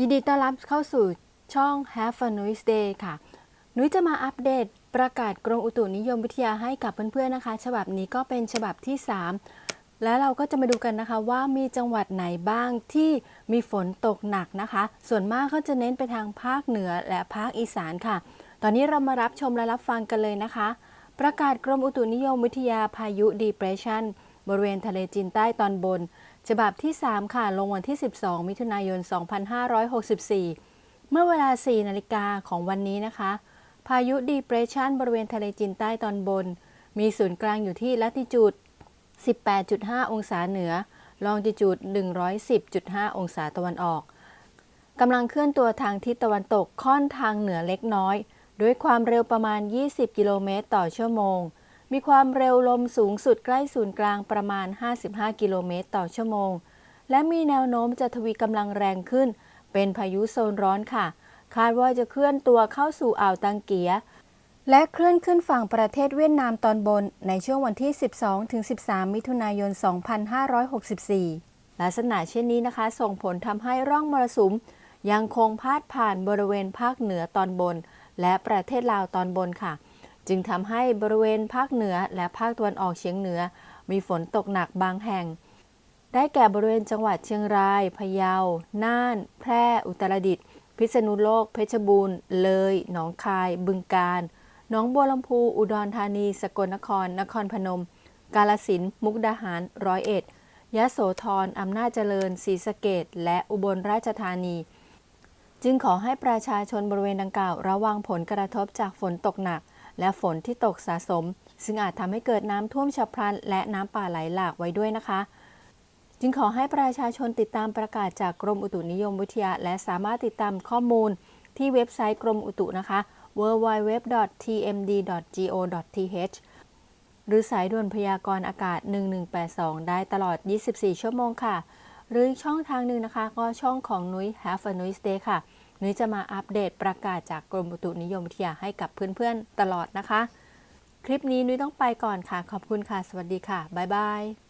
ยินดีต้อนรับเข้าสู่ช่อง Have a Nice Day ค่ะ นุ้ยจะมาอัปเดตประกาศกรมอุตุนิยมวิทยาให้กับเพื่อนๆนะคะ ฉบับนี้ก็เป็นฉบับที่ 3 และเราก็จะมาดูกันนะคะว่ามีจังหวัดไหนบ้างที่มีฝนตกหนักนะคะ ส่วนมากก็จะเน้นไปทางภาคเหนือและภาคอีสานค่ะ ตอนนี้เรามารับชมและรับฟังกันเลยนะคะ ประกาศกรมอุตุนิยมวิทยาพายุ Depression บริเวณทะเลจีนใต้ตอนบน ฉบับที่ 3 ค่ะ ลงวันที่ 12 มิถุนายน 2564 เมื่อเวลา 4 นาฬิกาของวันนี้นะคะ พายุ Depression บริเวณทะเลจีนใต้ตอนบน มีศูนย์กลางอยู่ที่ลัติจูด 18.5 องศาเหนือ ลองจิจูด 110.5 องศาตะวันออก กำลังเคลื่อนตัวทางทิศตะวันตกค่อนทางเหนือเล็กน้อย ด้วยความเร็วประมาณ 20 กิโลเมตรต่อชั่วโมง มีความเร็วลมสูงสุดใกล้ศูนย์กลางประมาณ 55 กิโลเมตรต่อชั่วโมง และมีแนวโน้มจะทวีกำลังแรงขึ้น เป็นพายุโซนร้อนค่ะ คาดว่าจะเคลื่อนตัวเข้าสู่อ่าวตังเกีย และเคลื่อนขึ้นฝั่งประเทศเวียดนามตอนบน ในช่วงวันที่ 12-13 มิถุนายน 2564 ลักษณะเช่นนี้นะคะ ส่งผลทำให้ร่องมรสุม ยังคงพาดผ่านบริเวณภาคเหนือตอนบน และประเทศลาวตอนบนค่ะ จึงทำให้บริเวณภาคเหนือและภาคตะวันออกเฉียงเหนือ มีฝนตกหนักบางแห่ง ได้แก่บริเวณจังหวัดเชียงราย พะเยา น่าน แพร่ อุตรดิตถ์ พิษณุโลก เพชรบูรณ์ เลย หนองคาย บึงกาฬ หนองบัวลำพู อุดรธานี สกลนคร นครพนม กาลสิน มุกดาหาร ร้อยเอ็ด ยะโสธร อำนาจเจริญ ศรีสะเกดและอุบลราชธานี จึงขอให้ประชาชนบริเวณดังกล่าวระวังผลกระทบจากฝนตกหนัก และฝนที่ตกสะสม ซึ่งอาจทำให้เกิดน้ำท่วมฉับพลัน และน้ำป่าไหลหลากไว้ด้วยนะคะ จึงขอให้ประชาชนติดตามประกาศจากกรมอุตุนิยมวิทยา และสามารถติดตามข้อมูล ที่เว็บไซต์กรมอุตุนะคะ www.tmd.go.th หรือสายด่วนพยากรณ์อากาศ 1182 ได้ตลอด 24 ชั่วโมงค่ะ หรืออีกช่องทางหนึ่งนะคะ ก็ช่องของนุ้ย Have a Nice Day ค่ะ นุ้ยจะมาอัปเดตประกาศจากกรมอุตุนิยมวิทยาให้กับเพื่อนๆตลอดนะคะ คลิปนี้นุ้ยต้องไปก่อนค่ะ ขอบคุณค่ะ สวัสดีค่ะ บ๊ายบาย